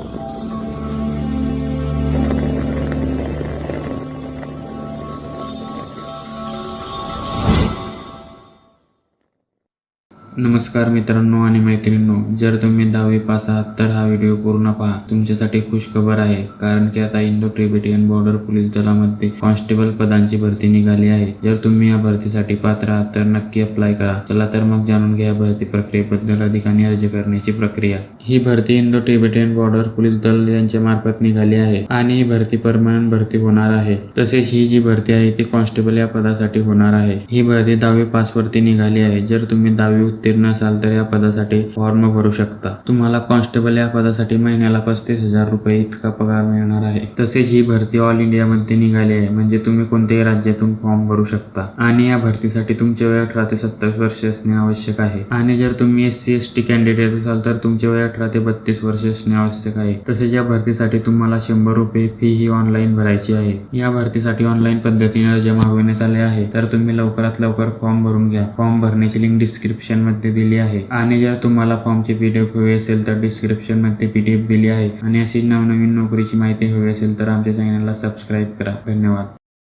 はい。नमस्कार मित्रांनो आणि मैत्रिणींनो जर तुम्ही दहावी पास आहात तर हा व्हिडिओ पूर्ण पहा. तुमच्यासाठी खुशखबर आहे कारण की आता इंडो ट्रिबेटियन बॉर्डर पोलीस दलामध्ये कॉन्स्टेबल पदांची भरती निघाली आहे. जर तुम्ही या भरतीसाठी पात्र आहात तर नक्की अप्लाय करा. चला तर मग जाणून घ्या भरती प्रक्रियेबद्दल अधिकाने अर्ज करण्याची प्रक्रिया. ही भरती इंडो ट्रिबेटियन बॉर्डर पोलीस दल यांच्या मार्फत निघाली आहे आणि ही भरती परमनंट भरती होणार आहे. तसेच ही जी भरती आहे ती कॉन्स्टेबल या पदासाठी होणार आहे. ही भरती दहावी पास वरती निघाली आहे. जर तुम्ही दहावी उत्तीर्ण असाल तर या पदासाठी फॉर्म भरू शकता. तुम्हाला कॉन्स्टेबल या पदासाठी महिन्याला पस्तीस हजार रुपये इतका पगार मिळणार आहे. तसेच ही भरती ऑल इंडियामध्ये निघाली आहे. म्हणजे तुम्ही कोणत्याही राज्यातून फॉर्म भरू शकता. आणि या भरतीसाठी तुमचे वय अठरा ते सत्तावीस वर्ष असणे आवश्यक आहे. आणि जर तुम्ही S C S T candidate असाल तर तुमचे वय अठरा ते बत्तीस वर्ष असणे आवश्यक आहे. तसेच या भरतीसाठी तुम्हाला शंभर रुपये फी ही ऑनलाईन भरायची आहे. या भरतीसाठी ऑनलाईन पद्धतीने अर्ज मागविण्यात आले आहे. तर तुम्ही लवकरात लवकर फॉर्म भरून घ्या. फॉर्म भरण्याची लिंक डिस्क्रिप्शन मध्ये दिली आहे. आणि जर तुम्हाला फॉर्मची पीडीएफ हवी असेल तर डिस्क्रिप्शनमध्ये पीडीएफ दिली आहे. आणि अशी नवनवीन नोकरीची माहिती हवी असेल तर आमच्या चॅनलला सबस्क्राईब करा. धन्यवाद.